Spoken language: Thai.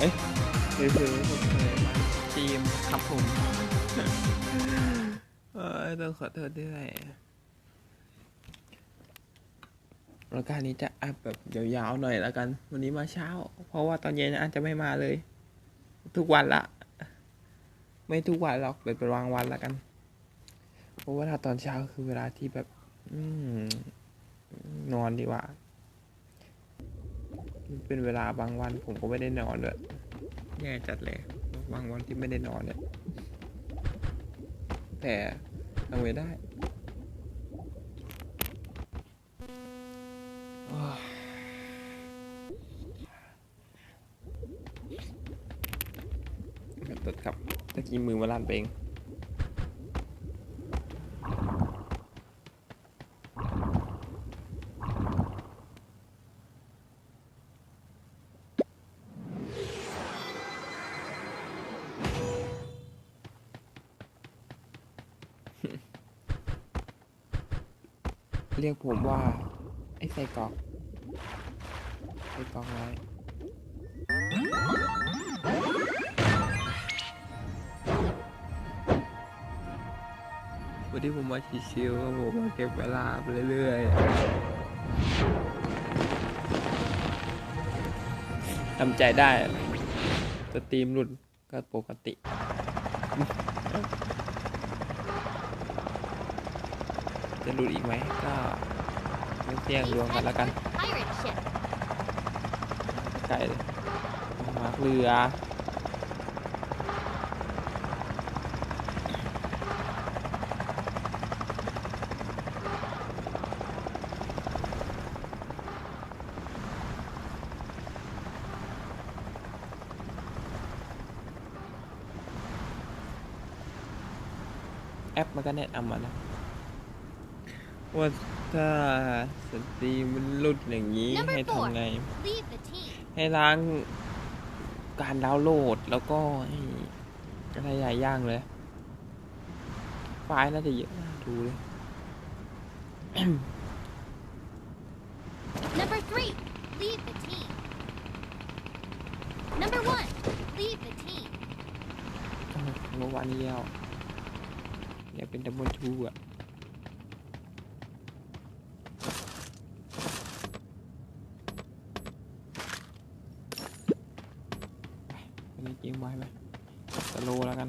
เอ้ยเฮ้ยเฮ้ยเฮ้ยเฮ้ยมาทีมครับผมเอ้ต้องขอโทษด้วยรายการนี้จะอัพแบบยาวๆหน่อยแล้วกัน วันนี้มาเช้า เพราะว่าตอนเย็นอาจจะไม่มาเลย ทุกวันละ ไม่ทุกวันหรอกเป็นเป็นวางวันละกัน เพราะว่าถ้าตอนเช้าคือเวลาที่แบบ อืมนอนดีกว่า เป็นเวลาบางวันผมก็ไม่ได้นอนด้วยแย่จัดเลย บางวันที่ไม่ได้นอนเนี่ย แต่ทำไงได้โอ้ตุดครับตะกี้มือมาลั่นไปเอง เรียกผมว่า ไอ้ใส่กรอกใส่กรอกน้อยวันนี้ผมมาชิวๆครับผมมาเก็บเวลาไปเรื่อยๆทำใจได้สตรีมหลุดก็ปกติ จะหลุดอีกไหมก็ม่เสี่ยงดวงกันแล้วกันไกลเลยมาร์คเรือแอปมันก็แนะนำมานะ ว่าถ้าสตรีมมันหลุดอย่างนี้ Number ให้ four ทำไง Leave the team. ให้ล้างการดาวน์โหลดแล้วก็ให้อะไรหลายอย่างเลย ไฟล์น่าจะเยอะน่าดูเลย Number three, leave the team. Number one, leave the team. เมื่อวานนี้แล้วอยากเป็นดับเบิลทูอะ อันนี้เกมไว้ไหมสโลแล้วกัน